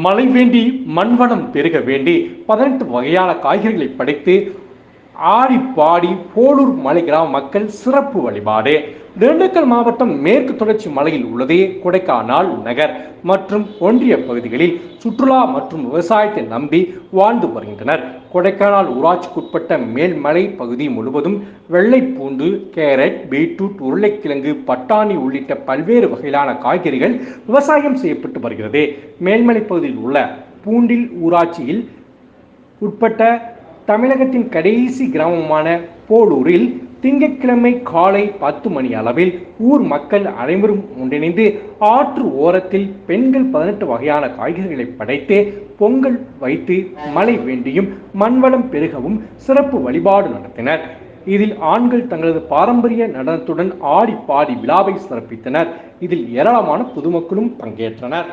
மழை வேண்டி மண்வனம் பெருக வேண்டி பதினெட்டு வகையான காய்கறிகளை படைத்து ஆடிப்பாடி போலூர் மலை கிராம மக்கள் சிறப்பு வழிபாடு. திண்டுக்கல் மாவட்டம் மேற்கு தொடர்ச்சி மலையில் உள்ளதே கொடைக்கானல் நகர் மற்றும் ஒன்றிய பகுதிகளில் சுற்றுலா மற்றும் விவசாயத்தை நம்பி வாழ்ந்து வருகின்றனர். கொடைக்கானல் ஊராட்சிக்குட்பட்ட மேல்மலை பகுதி முழுவதும் வெள்ளைப்பூண்டு கேரட் பீட்ரூட் உருளைக்கிழங்கு பட்டாணி உள்ளிட்ட பல்வேறு வகையிலான காய்கறிகள் விவசாயம் செய்யப்பட்டு வருகிறது. மேல்மலை பகுதியில் உள்ள பூண்டில் ஊராட்சியில் உட்பட்ட தமிழகத்தின் கடைசி கிராமமான போலூரில் திங்கட்கிழமை காலை பத்து மணி அளவில் ஊர் மக்கள் அனைவரும் ஒன்றிணைந்து ஆற்று ஓரத்தில் பெண்கள் பதினெட்டு வகையான காய்கறிகளை படைத்து பொங்கல் வைத்து மழை வேண்டியும் மண்வளம் பெருகவும் சிறப்பு வழிபாடு நடத்தினர். இதில் ஆண்கள் தங்களது பாரம்பரிய நடனத்துடன் ஆடி பாடி விழாவை சிறப்பித்தனர். இதில் ஏராளமான பொதுமக்களும் பங்கேற்றனர்.